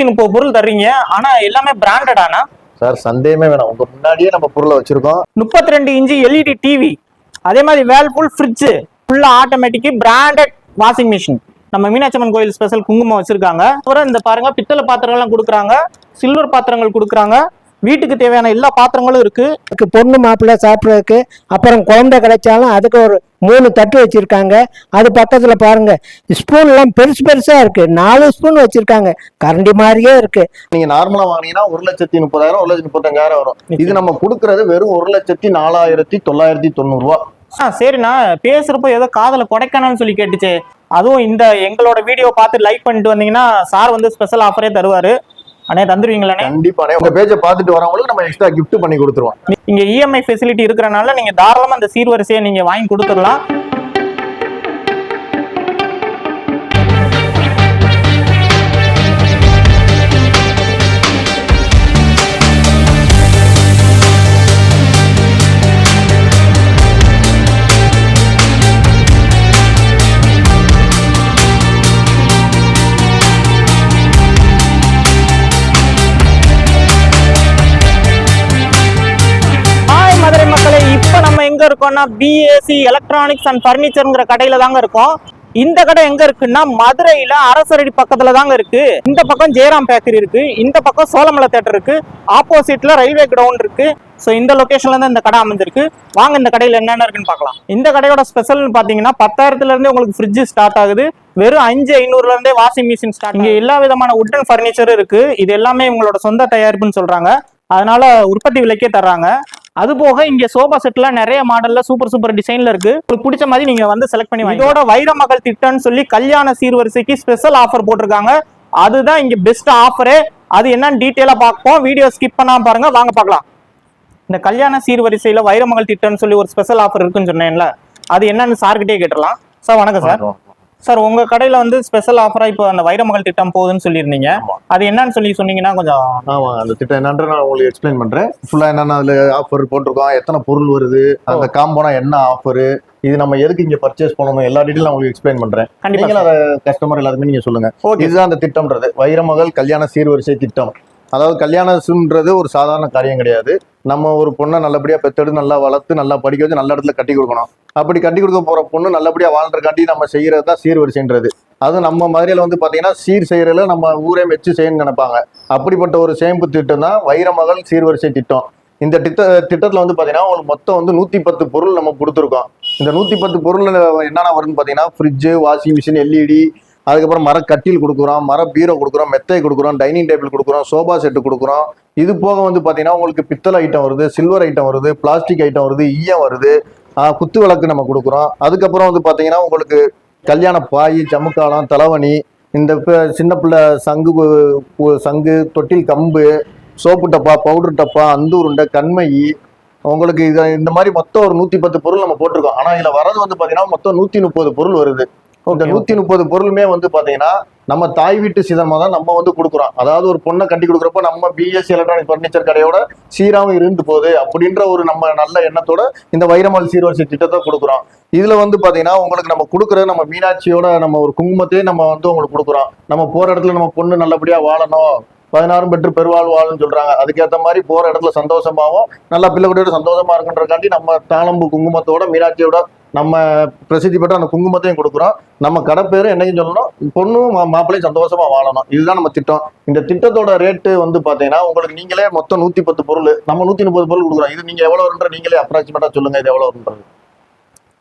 நூத்தி முப்பது பொருள் தர்றீங்க. ஆனா எல்லாமே பிராண்டடானா சார் சந்தேகமே வேணாம். உங்க முன்னாடியே நம்ம பொருளை வச்சிருக்கோம். முப்பத்தி ரெண்டு இன்ச்சு எல்இடி டிவி அதே மாதிரி வேல்பூல் ஃப்ரிட்ஜ் ஃபுல்லா ஆட்டோமேட்டிக் பிராண்டட் வாஷிங் மிஷின் நம்ம மீனாட்சம்மன் கோயில் ஸ்பெஷல் குங்குமம் வச்சிருக்காங்க. அப்புறம் இந்த பாருங்க பித்தளை பாத்திரங்கள்லாம் கொடுக்குறாங்க. சில்வர் பாத்திரங்கள் கொடுக்குறாங்க. வீட்டுக்கு தேவையான எல்லா பாத்திரங்களும் இருக்கு. அதுக்கு பொண்ணு மாப்பிள்ளை சாப்பிட்றதுக்கு அப்புறம் குழந்தை கிடைச்சாலும் அதுக்கு ஒரு மூணு தட்டு வச்சிருக்காங்க. அது பக்கத்துல பாருங்க ஸ்பூன்லாம் பெருசு பெருசா இருக்கு. நாலு ஸ்பூன் வச்சிருக்காங்க. கரண்டி மாதிரியே இருக்கு. நீங்க நார்மலா வாங்கினீங்கன்னா ஒரு லட்சத்தி முப்பதாயிரம் ஒரு லட்சத்தி முப்பத்தஞ்சாயிரம் வரும். இது நம்ம கொடுக்கறது வெறும் ஒரு லட்சத்தி நாலாயிரத்தி தொள்ளாயிரத்தி தொண்ணூறு ரூபா ஆ சரிண்ணா. பேசுறப்போ ஏதோ காதல கொடைக்கானல்னு சொல்லி கேட்டுச்சு. அதுவும் இந்த எங்களோட வீடியோ பார்த்து லைக் பண்ணிட்டு வந்தீங்கன்னா சார் வந்து ஸ்பெஷல் ஆஃபரே தருவாரு. அண்ணே தந்துருவீங்களாண்ணே கண்டிப்பானே உங்க பேஜை பார்த்துட்டு வரவங்களுக்கு நம்ம எக்ஸ்ட்ரா gift பண்ணி கொடுத்துருவோம். இங்க இஎம்ஐ ஃபெசிலிட்டி இருக்கிறனால நீங்க தாராளமா அந்த சீர்வரிசையை நீங்க வாங்கி கொடுத்துடலாம். எங்க இருக்கோம்னா பிஏசி எலக்ட்ரானிக்ஸ் அண்ட் ஃபர்னிச்சர்ங்கிற கடையில தாங்க இருக்கும். இந்த கடை எங்க இருக்குன்னா மதுரையில அரசரடி பக்கத்துல தாங்க இருக்கு. இந்த பக்கம் ஜெயராம் பேக்கரி இருக்கு. இந்த பக்கம் சோழமலை தேட்டர் இருக்கு. ஆப்போசிட்ல ரயில்வே கிரவுண்ட் இருக்கு. ஸோ இந்த லொகேஷன்ல தான் இந்த கடை அமைஞ்சிருக்கு. வாங்க இந்த கடையில என்னென்ன இருக்குன்னு பார்க்கலாம். இந்த கடையோட ஸ்பெஷல்னு பாத்தீங்கன்னா பத்தாயிரத்துல இருந்தே உங்களுக்கு ஃப்ரிட்ஜ் ஸ்டார்ட் ஆகுது. வெறும் அஞ்சு ஐநூறுல இருந்தே வாஷிங் மிஷின் ஸ்டார்ட் இங்க எல்லா விதமான உட்டன் ஃபர்னிச்சரும் இருக்கு. இது எல்லாமே உங்களோட சொந்த தயாரிப்புன்னு சொல்றாங்க. அதனால உற்பத்தி விலைக்கே தர்றாங்க. அது போக இங்க சோபா செட்ல நிறைய மாடல்ல சூப்பர் சூப்பர் டிசைன்ல இருக்கு. உங்களுக்கு பிடிச்ச மாதிரி நீங்க வந்து செலக்ட் பண்ணி வாங்கி இதோட வைர மகள் திட்டம்னு சொல்லி கல்யாண சீர்வரிசைக்கு ஸ்பெஷல் ஆஃபர் போட்டிருக்காங்க. அதுதான் இங்க பெஸ்ட் ஆஃபரே அது என்னன்னு டீட்டெயிலா பார்ப்போம். வீடியோ ஸ்கிப் பண்ணாம பாருங்க. வாங்க பார்க்கலாம். இந்த கல்யாண சீர்வரிசையில வைரமகள் திட்டம்னு சொல்லி ஒரு ஸ்பெஷல் ஆஃபர் இருக்குன்னு சொன்னேன்ல. அது என்னன்னு சார்கிட்டே கேட்டுடலாம். சார் வணக்கம் சார் சார் உங்க கடையில வந்து ஸ்பெஷல் ஆஃபரா இப்போ அந்த வைரமகள் திட்டம் போகுதுன்னு சொல்லியிருந்தீங்க. அது என்னன்னு சொல்லி சொன்னீங்கன்னா கொஞ்சம் ஆமா அந்த திட்டம் என்னன்ற நான் உங்களுக்கு எக்ஸ்பிளைன் பண்றேன். ஃபுல்லா என்னென்ன அதுல ஆஃபர் போட்டிருக்கோம். எத்தனை பொருள் வருது அந்த காம்போனா என்ன ஆஃபர் இது நம்ம எதுக்கு இங்க பர்ச்சேஸ் பண்ணணும்? எல்லா டீட்டெயில் நான் உங்களுக்கு எக்ஸ்பிளைன் பண்றேன். கண்டிப்பா கஸ்டமர் எல்லாருமே நீங்க சொல்லுங்க. இதுதான் அந்த திட்டம்ன்றது. வைரமகள் கல்யாண சீர்வரிசை திட்டம். அதாவது கல்யாணம்ன்றது ஒரு சாதாரண காரியம் கிடையாது. நம்ம ஒரு பொண்ணை நல்லபடியாக பெற்றெடு நல்லா வளர்த்து நல்லா படிக்க வச்சு நல்ல இடத்துல கட்டி கொடுக்கணும். அப்படி கட்டி கொடுக்க போகிற பொண்ணு நல்லபடியாக வாழ்றக்காண்டி நம்ம செய்கிறது தான் சீர்வரிசைன்றது. அது நம்ம மதுரையில் வந்து பார்த்தீங்கன்னா சீர் செய்கிறதுல நம்ம ஊரே மெச்சு செய்யணும்னு நினைப்பாங்க. அப்படிப்பட்ட ஒரு சேமிப்பு திட்டம் தான் வைரமகள் சீர்வரிசை திட்டம். இந்த திட்ட திட்டத்தில் வந்து பார்த்தீங்கன்னா உங்களுக்கு மொத்தம் வந்து நூற்றி பத்து பொருள் நம்ம கொடுத்துருக்கோம். இந்த நூற்றி பத்து பொருள் என்னென்ன வரும்னு பார்த்தீங்கன்னா ஃப்ரிட்ஜு வாஷிங் மிஷின் எல்இடி அதுக்கப்புறம் மர கட்டில் கொடுக்குறோம் மர பீரோ கொடுக்குறோம் மெத்தை கொடுக்குறோம் டைனிங் டேபிள் கொடுக்குறோம் சோபா செட்டு கொடுக்குறோம். இது போக வந்து பார்த்தீங்கன்னா உங்களுக்கு பித்தளை ஐட்டம் வருது சில்வர் ஐட்டம் வருது பிளாஸ்டிக் ஐட்டம் வருது ஈயம் வருது. குத்து விளக்கு நம்ம கொடுக்குறோம். அதுக்கப்புறம் வந்து பார்த்தீங்கன்னா உங்களுக்கு கல்யாண பாய் ஜமுக்காலம் தலைவணி இந்த சின்ன பிள்ளை சங்கு சங்கு தொட்டில் கம்பு சோப்பு டப்பா பவுடர் டப்பா அந்தூருண்டை கண்மயி உங்களுக்கு இது இந்த மாதிரி மொத்தம் ஒரு நூற்றி பத்து பொருள் நம்ம போட்டிருக்கோம். ஆனால் இதில் வரது வந்து பார்த்தீங்கன்னா மொத்தம் நூற்றி முப்பது பொருள் வருது. இந்த நூத்தி முப்பது பொருளுமே வந்து பாத்தீங்கன்னா நம்ம தாய் வீட்டு சீதனமா தான் நம்ம வந்து கொடுக்குறோம். அதாவது ஒரு பொண்ணை கட்டி கொடுக்குறப்ப நம்ம பிஎஸ்சி எலக்ட்ரானிக் ஃபர்னிச்சர் கடையோட சீராவும் இருந்து போகுது அப்படின்ற ஒரு நம்ம நல்ல எண்ணத்தோட இந்த வைரமல் சீர்வரிசை திட்டத்தை கொடுக்குறோம். இதுல வந்து பாத்தீங்கன்னா உங்களுக்கு நம்ம கொடுக்குறது நம்ம மீனாட்சியோட நம்ம ஒரு குங்குமத்தையே நம்ம வந்து உங்களுக்கு கொடுக்குறோம். நம்ம போற இடத்துல நம்ம பொண்ணு நல்லபடியா வாழணும். பதினாறும் பெற்று பெருவாழ் வாழும்னு சொல்றாங்க. அதுக்கேற்ற மாதிரி போற இடத்துல சந்தோஷமாவும் நல்லா பிள்ளைகளோட சந்தோஷமா இருக்குன்றக்காண்டி நம்ம தாளம்பு குங்குமத்தோட மீனாட்சியோட நம்ம பிரசித்தி பெற்ற அந்த குங்குமத்தையும் கொடுக்குறோம். நம்ம கடை பேரும் என்னைக்கும் சொல்லணும்? பொண்ணும் மா- மாப்பிள்ளையும் சந்தோஷமா வாழணும். இதுதான் நம்ம திட்டம். இந்த திட்டத்தோட ரேட்டு வந்து பாத்தீங்கன்னா உங்களுக்கு நீங்களே மொத்தம் நூத்தி பத்து பொருள் நம்ம நூத்தி முப்பது பொருள் கொடுக்குறோம். இது நீங்க எவ்வளவு வருன்ற நீங்களே அப்ராக்சிமேட்டா சொல்லுங்க இது எவ்வளவு வருன்றது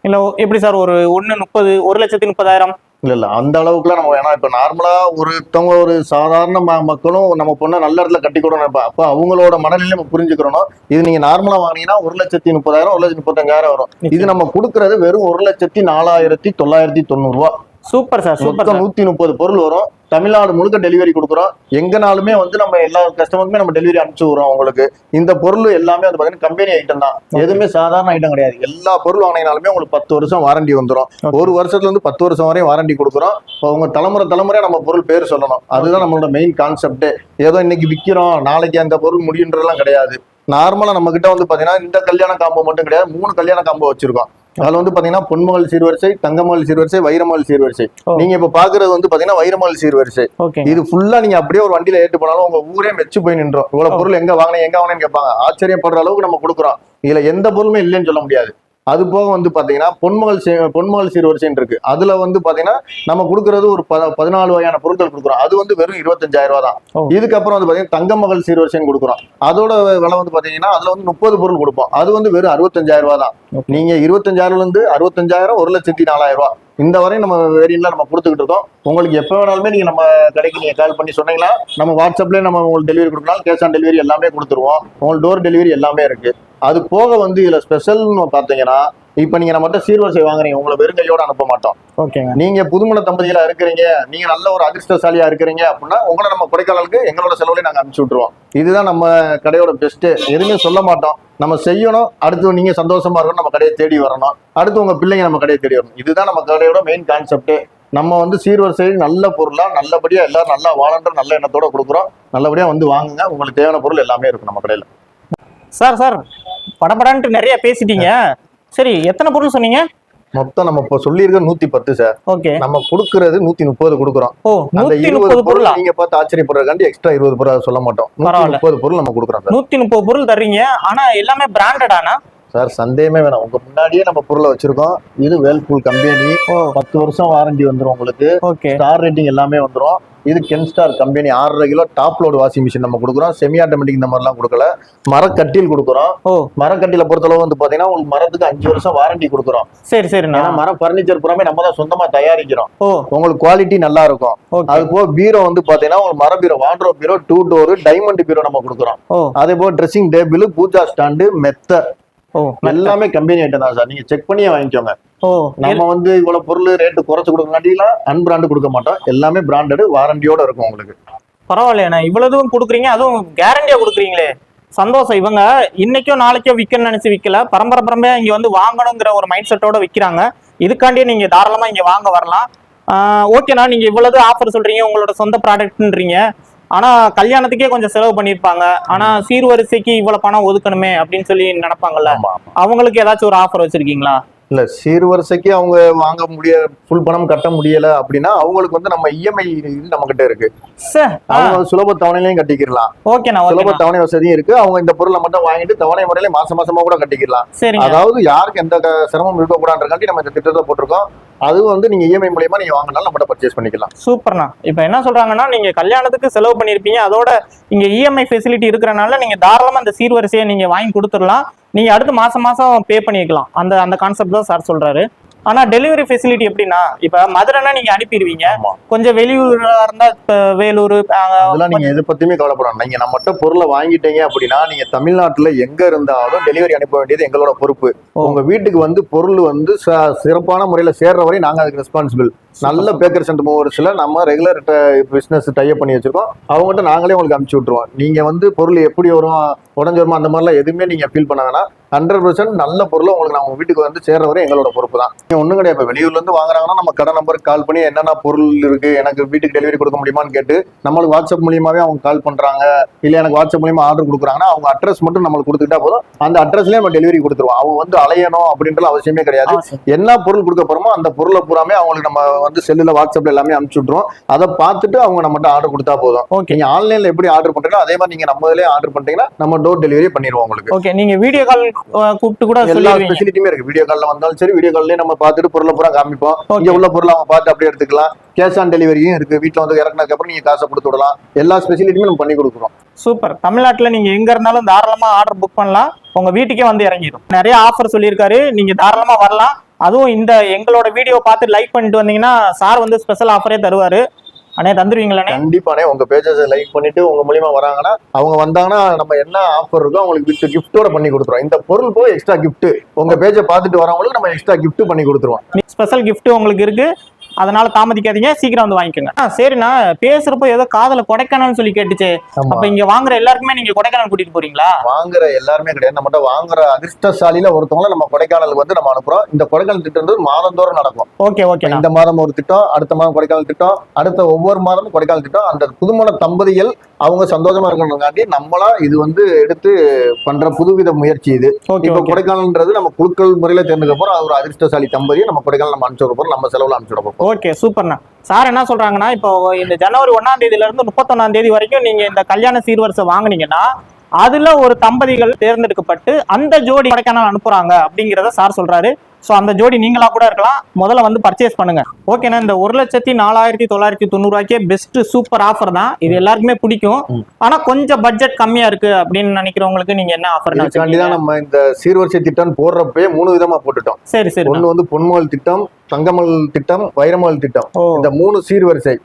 இல்ல எப்படி சார் ஒரு ஒன்னு முப்பது ஒரு லட்சத்தி முப்பதாயிரம்? இல்ல இல்ல. அந்த அளவுக்குலாம் நம்ம வேணாம் இப்ப நார்மலா ஒருத்தவங்க ஒரு சாதாரண மக்களும் நம்ம பொண்ணை நல்ல இடத்துல கட்டி கொடுக்கணும் இப்ப அப்ப அவங்களோட மனநிலை நம்ம புரிஞ்சுக்கிறோம் இது நீங்க நார்மலா வாங்கினீங்கன்னா ஒரு லட்சத்தி முப்பதாயிரம் ஒரு லட்சத்தி முப்பத்தஞ்சாயிரம் வரும். இது நம்ம கொடுக்கறது வெறும் ஒரு லட்சத்தி நாலாயிரத்தி தொள்ளாயிரத்தி தொண்ணூறு ரூபா. சூப்பர் சார் சூப்பர் நூத்தி முப்பது பொருள் வரும். தமிழ்நாடு முழுக்க டெலிவரி கொடுக்குறோம். எங்கனாலுமே வந்து நம்ம எல்லா கஸ்டமருக்குமே நம்ம டெலிவரி அனுப்பிச்சு விடுறோம் உங்களுக்கு இந்த பொருள் எல்லாமே வந்து பாத்தீங்கன்னா கம்பெனி ஐட்டம் தான். எதுவுமே சாதாரண ஐட்டம் கிடையாது. எல்லா பொருள் வாங்கினாலுமே உங்களுக்கு பத்து வருஷம் வாரண்டி வந்துரும். ஒரு வருஷத்துல இருந்து பத்து வருஷம் வரையும் வாரண்டி கொடுக்குறோம். உங்க தலைமுறை தலைமுறையா நம்ம பொருள் பேர் சொல்லணும். அதுதான் நம்மளோட மெயின் கான்செப்டே ஏதோ இன்னைக்கு விக்கிறோம் நாளைக்கு அந்த பொருள் முடியுன்றதெல்லாம் கிடையாது. நார்மலா நம்ம கிட்ட வந்து பாத்தீங்கன்னா இந்த கல்யாண காம்போ மட்டும் கிடையாது. மூணு கல்யாண காம்போ வச்சிருக்கோம். அதுல வந்து பாத்தீங்கன்னா பொன்மகள் சீர்வரிசை தங்கமகள் சீர்வரிசை வைரமகள் சீர்வரிசை. நீங்க இப்ப பாக்குறது வந்து பாத்தீங்கன்னா வைரமகள் சீர்வரிசை. இது ஃபுல்லா நீங்க அப்படியே ஒரு வண்டியில ஏத்து போனாலும் உங்க ஊரே மெச்சு போய் நின்றோம். இவ்வளவு. பொருள் எங்க வாங்கினேன் எங்க வாங்கினேன்னு கேட்பாங்க. ஆச்சரியப்படுற அளவுக்கு நம்ம கொடுக்குறோம். இதுல எந்த பொருளுமே இல்லைன்னு சொல்ல முடியாது. அது போக வந்து பாத்தீங்கன்னா பொன்மகள் சீ- பொன்மகள் சீர்வரிசைன்னு இருக்கு. அதுல வந்து பாத்தீங்கன்னா நம்ம கொடுக்கறது ஒரு பத பதினாலு வகையான பொருட்கள் கொடுக்குறோம். அது வந்து வெறும் இருபத்தஞ்சாயிரம் ரூபாய் ஓ. தான் இதுக்கப்புறம் வந்து பாத்தீங்கன்னா தங்கமகள் சீர்வரிசைன்னு கொடுக்குறோம். அதோட விலை வந்து பாத்தீங்கன்னா அதுல வந்து முப்பது பொருள் கொடுப்போம். அது வந்து வெறும் அறுபத்தஞ்சாயிரம் ரூபாய் தான். நீங்க இருபத்தஞ்சாயிரம்ல இருந்து அறுபத்தஞ்சாயிரம் ஒரு லட்சத்தி நாலாயிரம் ரூபாய். இந்த வரையும் நம்ம வேரியன்ட்ல நம்ம கொடுத்துக்கிட்டு இருக்கோம். உங்களுக்கு எப்போ வேணாலுமே நீங்க நம்ம கடைக்கு நீங்க கால் பண்ணி சொன்னீங்கன்னா நம்ம வாட்ஸ்அப்லயே நம்ம உங்களுக்கு டெலிவரி கொடுக்கலாம். கேஷ் ஆன் டெலிவரி எல்லாமே கொடுத்துருவோம். உங்களுக்கு டோர் டெலிவரி எல்லாமே இருக்கு. அது போக வந்து இதுல ஸ்பெஷல்னு பாத்தீங்கன்னா இப்ப நீங்க நம்மகிட்ட சீர்வரிசை வாங்குறீங்க உங்களை வெறுங்கையோட அனுப்ப மாட்டோம். ஓகேங்க நீங்க புதுமண தம்பதிகளா இருக்கிறீங்க நீங்க நல்ல ஒரு அதிர்ஷ்டசாலியா இருக்கிறீங்க அப்படின்னா உங்களை நம்ம கொடைக்கானலுக்கு எங்களோட செலவுல நாங்க அனுப்பிச்சு விட்டுருவோம். இதுதான் நம்ம கடையோட பெஸ்ட் எதுவுமே சொல்ல மாட்டோம். நம்ம செய்யணும் அடுத்து நீங்க சந்தோஷமா இருக்கணும் நம்ம கடையை தேடி வரணும். அடுத்து உங்க பிள்ளைங்க நம்ம கடையை தேடி வரணும். இதுதான் நம்ம கடையோட மெயின் கான்செப்ட் நம்ம வந்து சீர்வரிசை நல்ல பொருளா நல்லபடியா எல்லாரும் நல்லா வாழன்ற நல்ல எண்ணத்தோட கொடுக்குறோம். நல்லபடியா வந்து வாங்குங்க. உங்களுக்கு தேவையான பொருள் எல்லாமே இருக்கும் நம்ம கடையில. Sir sir. படபடன்ட்டு நிறைய பேசிட்டீங்க. சரி எத்தனை பொருள் சொன்னீங்க? மொத்தம் நம்ம இப்போ சொல்லியிருக்க நூத்தி பத்து சார். ஓகே. நம்ம கொடுக்கறது நூத்தி முப்பது கொடுக்குறோம். ஓ அந்த இருபது பொருள் நீங்க பார்த்து ஆச்சரியப்படுறதுக்காண்டி எக்ஸ்ட்ரா இருபது பொருள் சொல்ல மாட்டோம். முப்பது பொருள் நம்ம கொடுக்குறோம் நூத்தி முப்பது பொருள் தர்றீங்க. ஆனா எல்லாமே பிராண்டடானா சார் சந்தேகமே வேணாம். உங்க முன்னாடியே நம்ம பொருளை வச்சிருக்கோம். இது வேல்பூல் கம்பெனி. பத்து வருஷம் வாரண்டி வந்துரும் உங்களுக்கு. ஓகே. ஸ்டார் ரேட்டிங் எல்லாமே வந்துரும். இது கென்ஸ்டார் கம்பெனி. ஆறரை kilo top load washing machine நம்ம கொடுக்குறோம். செமி ஆட்டோமேட்டிக் இந்த மாதிரிலாம் கொடுக்கல. மரக்கட்டில் கொடுக்குறோம். ஓ. மரக்கட்டில பொறுத்தளவு வந்து பாத்தீங்கன்னா உங்களுக்கு மரத்துக்கு அஞ்சு வருஷம் வாரண்டி கொடுக்குறோம். சரி சரிண்ணா ஏன்னா மரம் பர்னிச்சர் பூராமே நம்ம தான் சொந்தமா தயாரிக்கிறோம். உங்களுக்கு குவாலிட்டி நல்லா இருக்கும். அது போக பீரோ வந்து பாத்தீங்கன்னா உங்களுக்கு மர bureau wardrobe bureau two door diamond bureau நம்ம கொடுக்குறோம். அதே போக ட்ரெஸ்ஸிங் டேபிள் பூஜா ஸ்டாண்டு மெத்த எல்லாமே கம்பெனி ஐட்டம் தான் சார் நீங்க செக் பண்ணியே வாங்கிக்கோங்க. ஓ நம்ம வந்து இவ்வளவு பொருள் ரேட்டு குறைச்சு கொடுக்கறாட்டிலாம் அன்பிராண்டு கொடுக்க மாட்டோம். எல்லாமே பிராண்டட் வாரண்டியோட இருக்கும் உங்களுக்கு. பரவாயில்லைண்ணா இவ்வளவும் கொடுக்குறீங்க அதுவும் கேரண்டியா கொடுக்குறீங்களே. சந்தோஷம். இவங்க இன்னைக்கோ நாளைக்கோ விற்கணும்னு நினைச்சு விற்கல பரம்பரை பரம்பரையா இங்க வந்து வாங்கணுங்கிற ஒரு மைண்ட் செட்டோட விற்கிறாங்க இதுக்காண்டியே நீங்க தாராளமா இங்க வாங்க வரலாம். ஓகேண்ணா நீங்க இவ்வளவு ஆஃபர் சொல்றீங்க உங்களோட சொந்த ப்ராடக்ட்ன்றீங்க ஆனா கல்யாணத்துக்கே கொஞ்சம் செலவு பண்ணிருப்பாங்க. ஆனா சீர்வரிசைக்கு இவ்வளவு பணம் ஒதுக்கணுமே அப்படின்னு சொல்லி நினைப்பாங்கல்ல? அவங்களுக்கு ஏதாச்சும் ஒரு ஆஃபர் வச்சிருக்கீங்களா? இல்ல சீர்வரிசைக்கு அவங்க வாங்க முடிய ஃபுல் பணம் கட்ட முடியல அப்படின்னா அவங்களுக்கு வந்து நம்ம இஎம்ஐ இது நம்ம கிட்ட இருக்கு அவங்க சுலப தவணையிலையும் கட்டிக்கிடலாம். ஓகேண்ணா சுலப தவணை வசதியும் இருக்கு. அவங்க இந்த பொருளை மட்டும் வாங்கிட்டு தவணை முறையில மாசம் மாசமா கூட கட்டிக்கலாம் அதாவது யாருக்கு எந்த சிரமம் இருக்கக்கூடாதுன்றக்காண்டி நம்ம இந்த திட்டத்தை போட்டிருக்கோம். அதுவும் வந்து நீங்க இஎம்ஐ மூலியமா நீங்க வாங்கினாலும் நம்மகிட்ட பர்ச்சேஸ் பண்ணிக்கலாம். சூப்பர்ண்ணா. இப்போ என்ன சொல்றாங்கன்னா நீங்க கல்யாணத்துக்கு செலவு பண்ணிருப்பீங்க. அதோட இங்க இஎம்ஐ ஃபெசிலிட்டி இருக்கிறனால நீங்க தாராளமா அந்த சீர்வரிசையை நீங்க வாங்கி கொடுத்துடலாம். நீங்க அடுத்து மாசம் மாசம் பே பண்ணிக்கலாம். அந்த அந்த கான்செப்ட் தான் சார் சொல்றாரு. ஆனா டெலிவரி ஃபெசிலிட்டி எப்படின்னா இப்ப மதுரைனா நீங்க அனுப்பிடுவீங்க. கொஞ்சம் வெளியூரா இருந்தா இப்ப வேலூர் அதெல்லாம் நீங்க எது பத்தியுமே கவலைப்படணும் நீங்க நம்மகிட்ட பொருளை வாங்கிட்டீங்க அப்படின்னா நீங்க தமிழ்நாட்டுல எங்க இருந்தாலும் டெலிவரி அனுப்ப வேண்டியது எங்களோட பொறுப்பு. உங்க வீட்டுக்கு வந்து பொருள் வந்து சிறப்பான முறையில சேர்ற வரை நாங்க அதுக்கு ரெஸ்பான்சிபிள் நல்ல பேக்கர் சென்ட் மூவர்ஸ்ல நம்ம ரெகுலர் பிசினஸ் டைப் பண்ணி வச்சிருக்கோம். அவங்ககிட்ட நாங்களே உங்களுக்கு அனுப்பிச்சு விட்டுருவோம். நீங்க வந்து பொருள் எப்படி வரும் உடஞ்சு வருமா அந்த மாதிரிலாம் எதுவுமே நீங்க ஃபீல் பண்ண வேணாம் ஹண்ட்ரட் பர்சன்ட் நல்ல பொருளை உங்களுக்கு உங்க வீட்டுக்கு வந்து சேர்ற வரை எங்களோட பொறுப்பு தான். நீங்க ஒண்ணும் கிடையாது. இப்ப வெளியூர்ல இருந்து வாங்குறாங்கன்னா நம்ம கடை நம்பருக்கு கால் பண்ணி என்னென்ன பொருள் இருக்கு எனக்கு வீட்டுக்கு டெலிவரி கொடுக்க முடியுமான்னு கேட்டு நம்மளுக்கு வாட்ஸ்அப் மூலியமாவே அவங்க கால் பண்றாங்க. இல்ல எனக்கு வாட்ஸ்அப் மூலியமா ஆர்டர் கொடுக்குறாங்கன்னா அவங்க அட்ரஸ் மட்டும் நம்மளுக்கு கொடுத்துக்கிட்டா போதும். அந்த அட்ரஸ்லயே நம்ம டெலிவரி கொடுத்துருவோம். அவங்க வந்து அலையணும் அப்படின்ற அவசியமே கிடையாது. என்ன பொருள் கொடுக்க போறோமோ அந்த பொருளை பூராமே அவங்களுக்கு நம்ம வந்து செல்லுல வாட்ஸ்அப்ல எல்லாமே அனுப்பிச்சு விட்ருவோம் அதை பார்த்துட்டு அவங்க நம்மகிட்ட ஆர்டர் கொடுத்தா போதும். ஓகே நீங்க ஆன்லைன்ல எப்படி ஆர்டர் பண்றீங்களோ அதே மாதிரி நீங்க நம்ம இதுலயே ஆர்டர் பண்ணிட்டீங்கன்னா நம்ம டோர் டெலிவரி பண்ணிடுவோம் உங்களுக்கு. ஓகே நீங்க வீடியோ கால் கூப்பிட்டு கூட எல்லா ஃபெசிலிட்டியுமே இருக்கு. வீடியோ கால்ல வந்தாலும் சரி வீடியோ கால்லயே நம்ம பார்த்துட்டு பொருளை பூரா காமிப்போம். இங்க உள்ள பொருளை அவங்க பார்த்து அப்படியே எடுத்துக்கலாம். கேஷ் ஆன் டெலிவரியும் இருக்கு. வீட்டுல வந்து இறக்குனதுக்கு அப்புறம் நீங்க காசை கொடுத்து விடலாம். எல்லா ஸ்பெசிலிட்டியுமே நம்ம பண்ணி கொடுக்குறோம். சூப்பர் தமிழ்நாட்டுல நீங்க எங்க இருந்தாலும் தாராளமா ஆர்டர் புக் பண்ணலாம். உங்க வீட்டுக்கே வந்து இறங்கிடும். நிறைய ஆஃபர் சொல்லியிருக்காரு. நீங்க தாராளமா வரலாம். அதுவும் இந்த எங்களோட வீடியோ பார்த்து லைக் பண்ணிட்டு வந்தீங்கன்னா சார் வந்து ஸ்பெஷல் ஆஃபரே தருவாரு. அண்ணே தந்துருவீங்களாண்ணே? கண்டிப்பானே உங்க பேஜஸ் லைக் பண்ணிட்டு உங்க மூலியமா வராங்கன்னா அவங்க வந்தாங்கன்னா நம்ம என்ன ஆஃபர் இருக்கோ அவங்களுக்கு வித் கிஃப்டோட பண்ணி கொடுத்துருவோம். இந்த பொருள் போய் எக்ஸ்ட்ரா gift உங்க பேஜை பார்த்துட்டு வரவங்களுக்கு நம்ம எக்ஸ்ட்ரா gift பண்ணி கொடுத்துருவோம். ஸ்பெஷல் gift உங்களுக்கு இருக்கு. அதனால தாமதிக்காதீங்க சீக்கிரம் வந்து வாங்கிக்கோங்க. சரிண்ணா. பேசுறப்போ ஏதோ காதல கொடைக்கானல்னு சொல்லி கேட்டுச்சு. அப்ப இங்க வாங்குற எல்லாருக்குமே நீங்க கொடைக்கானல் கூட்டிட்டு போறீங்களா? வாங்குற எல்லாருமே கிடையாது. நம்மகிட்ட வாங்குற அதிர்ஷ்டசாலியில ஒருத்தவங்கள நம்ம கொடைக்கானலுக்கு வந்து நம்ம அனுப்புறோம். இந்த கொடைக்கானல் திட்டம் வந்து மாதந்தோறும் நடக்கும். ஓகே ஓகேண்ணா இந்த மாதம் ஒரு திட்டம் அடுத்த மாதம் கொடைக்கானல் திட்டம் அடுத்த ஒவ்வொரு மாதமும் கொடைக்கானல் திட்டம். அந்த புதுமண தம்பதிகள் அவங்க சந்தோஷமா இருக்கணுங்காண்டி நம்மளா இது வந்து எடுத்து பண்ற புதுவித முயற்சி இது. ஓகே இப்ப ஓகே கொடைக்கானல்ன்றது நம்ம குழுக்கள் முறையில தேர்ந்தெடுக்க போறோம். ஒரு அதிர்ஷ்டசாலி தம்பதியை நம்ம கொடைக்கானல் நம்ம அனுப்பிச்சு போறோம். நம்ம செலவுல அனுப்பிச்சு போறோம். ஓகே சூப்பர்ண்ணா சார் என்ன சொல்றாங்கன்னா இப்போ இந்த ஜனவரி ஒன்னாம் தேதியில இருந்து முப்பத்தொன்னாம் தேதி வரைக்கும் நீங்க இந்த கல்யாண சீர்வரிசை வாங்கினீங்கன்னா அதுல ஒரு தம்பதிகள் தேர்ந்தெடுக்கப்பட்டு அந்த ஜோடி கொடைக்கானல் அனுப்புறாங்க அப்படிங்கிறத சார் சொல்றாரு. ஸோ அந்த ஜோடி நீங்களா கூட இருக்கலாம். முதல்ல வந்து பர்ச்சேஸ் பண்ணுங்க. ஓகேண்ணா இந்த ஒரு லட்சத்தி நாலாயிரத்தி தொள்ளாயிரத்தி தொண்ணூறுவாய்க்கே பெஸ்ட் சூப்பர் ஆஃபர் தான். இது எல்லாருக்குமே பிடிக்கும். ஆனா கொஞ்சம் பட்ஜெட் கம்மியா இருக்கு அப்படின்னு நினைக்கிறவங்களுக்கு நீங்க என்ன ஆஃபர் தான் நம்ம இந்த சீர்வரிசை திட்டம் போடுறப்பே மூணு விதமா போட்டுட்டோம். சரி சரி. ஒண்ணு வந்து பொன்மகள் திட்டம் தங்கமல் திட்டம் வைரமகள் திட்டம். இந்த மூணு சீர்வரிசை.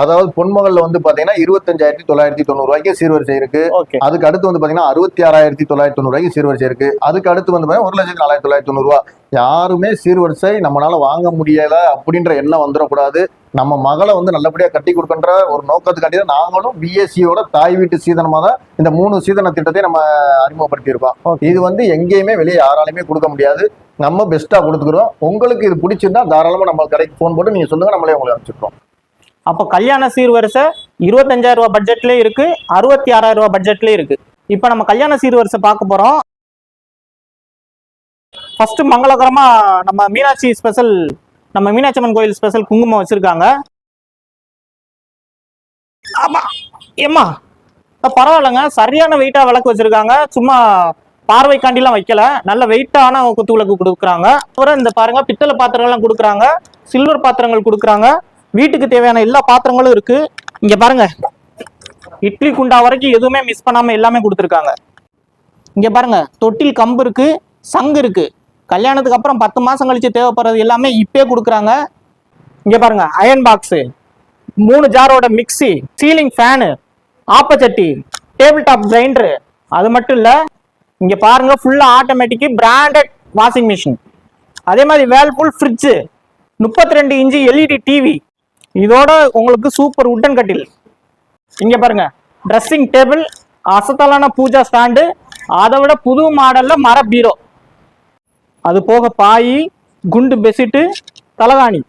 அதாவது பொன்மகள்ல வந்து பாத்தீங்கன்னா இருபத்தஞ்சாயிரத்தி தொள்ளாயிரத்தி தொண்ணூறு ரூபாய்க்கு சீர்வரிசை இருக்கு. அதுக்கு அடுத்து வந்து பாத்தீங்கன்னா அறுபத்தி ஆறாயிரத்தி தொள்ளாயிரத்தி தொண்ணூறு ரூபாய்க்கு சீர்வரிசை இருக்கு. அதுக்கு அடுத்து வந்து பாத்தீங்கன்னா ஒரு லட்சத்தி நாலாயிரத்தி தொள்ளாயிரத்தி தொண்ணூறு ரூபா. யாருமே சீர்வரிசை நம்மளால வாங்க முடியல அப்படின்ற எண்ணம் வந்துடக்கூடாது. நம்ம மகளை வந்து நல்லபடியா கட்டி கொடுக்கின்ற ஒரு நோக்கத்துக்காண்டி தான் நாங்களும் பிஎஸ்சியோட தாய் வீட்டு சீதனமா தான் இந்த மூணு சீதன திட்டத்தை நம்ம அறிமுகப்படுத்தியிருக்கோம். இது வந்து எங்கேயுமே வெளியே யாராலையுமே கொடுக்க முடியாது. நம்ம பெஸ்ட்டா கொடுத்துக்கிறோம். உங்களுக்கு இது பிடிச்சிருந்தா தாராளமா நம்ம கடைக்கு ஃபோன் போட்டு நீங்க சொல்லுங்க. நம்மளே உங்களை அனுப்பிச்சிருக்கோம் அப்போ கல்யாண சீர்வரிசை இருபத்தஞ்சாயிரம் ரூபாய் பட்ஜெட்லயே இருக்கு அறுபத்தி ஆறாயிரம் ரூபாய் பட்ஜெட்லேயே இருக்கு. இப்போ நம்ம கல்யாண சீர்வரிசை பார்க்க போறோம். ஃபர்ஸ்ட் மங்களகரமா நம்ம மீனாட்சி ஸ்பெஷல் நம்ம மீனாட்சி அம்மன் கோயில் ஸ்பெஷல் குங்குமம் வச்சிருக்காங்க. ஆமா ஏம்மா? பரவாயில்லைங்க. சரியான வெயிட்டா விளக்கு வச்சிருக்காங்க. சும்மா பார்வைக்காண்டிலாம் வைக்கல. நல்ல வெயிட்டான குத்து விளக்கு கொடுக்குறாங்க. அப்புறம் இந்த பாருங்க பித்தளை பாத்திரங்கள்லாம் கொடுக்குறாங்க. சில்வர் பாத்திரங்கள் கொடுக்குறாங்க. வீட்டுக்கு தேவையான எல்லா பாத்திரங்களும் இருக்கு. இங்க பாருங்க. இட்லி குண்டா வரைக்கும் எதுவுமே மிஸ் பண்ணாம எல்லாமே கொடுத்துருக்காங்க. இங்க பாருங்க. தொட்டில் கம்பு இருக்கு. சங்கு இருக்கு. கல்யாணத்துக்கு அப்புறம் பத்து மாசம் கழிச்சு தேவைப்படுறது எல்லாமே இப்பயே கொடுக்குறாங்க. இங்க பாருங்க. அயன் பாக்ஸ் மூணு ஜாரோட மிக்ஸி சீலிங் ஃபேனு ஆப்பச்சட்டி டேபிள் டாப் கிரைண்டரு அது மட்டும் இல்ல இங்க பாருங்க. ஃபுல்லா ஆட்டோமேட்டிக் பிராண்டட் வாஷிங் மிஷின் அதே மாதிரி வேல்பூல் ஃப்ரிட்ஜு முப்பத்தி ரெண்டு இன்ச்சு எல்இடி டிவி இதோட உங்களுக்கு சூப்பர் உட்டன் கட்டில். இங்க பாருங்க. ட்ரெஸ்ஸிங் டேபிள் அசத்தலான பூஜா ஸ்டாண்டு அதை விட புது மாடல்ல மர பீரோ. அது போக பாய் குண்டு பெட்ஷீட்டு தலகாணி.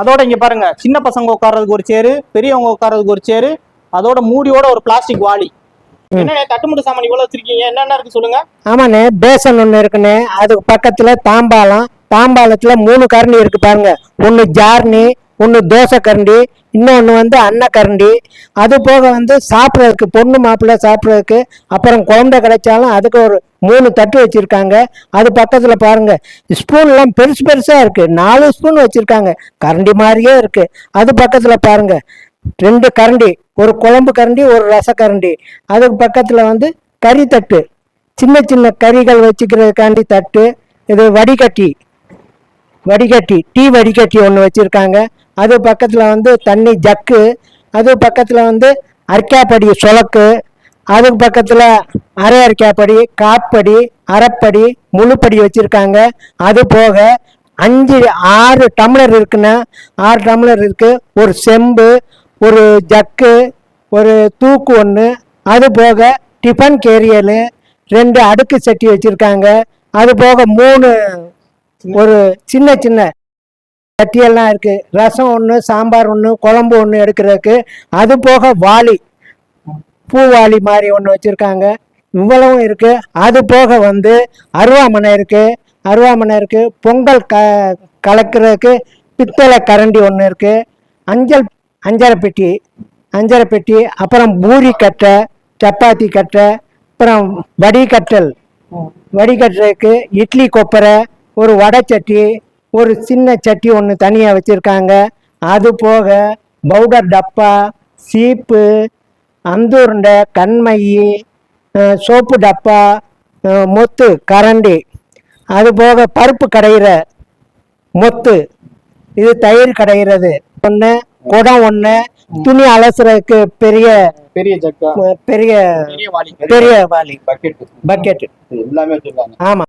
அதோட இங்க பாருங்க. சின்ன பசங்க உட்கார்றதுக்கு ஒரு சேரு பெரியவங்க உட்கார்றதுக்கு ஒரு சேரு அதோட மூடியோட ஒரு பிளாஸ்டிக் வாளி. என்ன தட்டுமுட்டு சாமான் இவ்வளவு வச்சிருக்கீங்க? என்னென்ன இருக்கு சொல்லுங்க. ஆமாண்ணே பேசன் ஒன்று இருக்குண்ணே. அதுக்கு பக்கத்தில் தாம்பாளம். தாம்பாளத்தில் மூணு கரண்டி இருக்கு பாருங்க. ஒன்று ஜார்னி ஒன்று தோசை கரண்டி இன்னொன்று வந்து அன்னக்கரண்டி அது போக வந்து சாப்பிட்றதுக்கு பொண்ணு மாப்பிள்ளை சாப்பிட்றதுக்கு அப்புறம் குழந்தை கிடைச்சாலும் அதுக்கு ஒரு மூணு தட்டு வச்சுருக்காங்க. அது பக்கத்தில் பாருங்கள் ஸ்பூன்லாம் பெருசு பெருசாக இருக்குது நாலு ஸ்பூன் வச்சுருக்காங்க. கரண்டி மாதிரியே இருக்குது அது பக்கத்தில் பாருங்கள் ரெண்டு கரண்டி ஒரு குழம்பு கரண்டி ஒரு ரசக்கரண்டி அதுக்கு பக்கத்தில் வந்து கறி தட்டு. சின்ன சின்ன கறிகள் வச்சுக்கிறதுக்காண்டி தட்டு இது வடிகட்டி. வடிகட்டி டீ வடிகட்டி ஒன்று வச்சுருக்காங்க. அது பக்கத்தில் வந்து தண்ணி ஜக்கு அது பக்கத்தில் வந்து அரிக்காப்படி சுளக்கு அதுக்கு பக்கத்தில் அரை அரைக்காப்படி காப்படி அரைப்படி முழுப்படி வச்சுருக்காங்க. அது போக அஞ்சு ஆறு டம்ளர் இருக்குன்னா ஆறு டம்ளர் இருக்குது ஒரு செம்பு ஒரு ஜக்கு ஒரு தூக்கு ஒன்று அது போக டிஃபன் கேரியலு ரெண்டு அடுக்கு சட்டி வச்சுருக்காங்க. அது போக மூணு ஒரு சின்ன சின்ன சட்டியெல்லாம் இருக்கு. ரசம் ஒன்று சாம்பார் ஒன்று குழம்பு ஒன்று எடுக்கிறதுக்கு. அது போக வாளி. பூவாளி மாதிரி ஒன்று வச்சுருக்காங்க. இவ்வளவும் இருக்கு. அது போக வந்து அருவாமனை இருக்கு. அருவாமனை இருக்கு. பொங்கல் க கலக்கிறதுக்கு பித்தளை கரண்டி ஒன்று இருக்கு. அஞ்சல் அஞ்சரை பெட்டி அஞ்சரை பெட்டி அப்புறம் பூரி கட்டை சப்பாத்தி கட்டை அப்புறம் வடிகட்டல். வடிகட்டுறதுக்கு இட்லி கொப்பரை ஒரு வடை சட்டி ஒரு சின்ன சட்டி ஒன்று தனியாக வச்சுருக்காங்க. அது போக பவுடர் டப்பா சீப்பு அந்துருண்டை கண்மை அஹ், சோப்பு டப்பா மொத்து கரண்டி. அது போக பருப்பு கடையிற மொத்து. இது தயிர் கடையிறது. ஒன்று குடம் ஒன்று துணி அலசுறதுக்கு பெரிய பெரிய பெரிய பெரிய வாளி. Bucket bucket. எல்லாமே ஆமாம்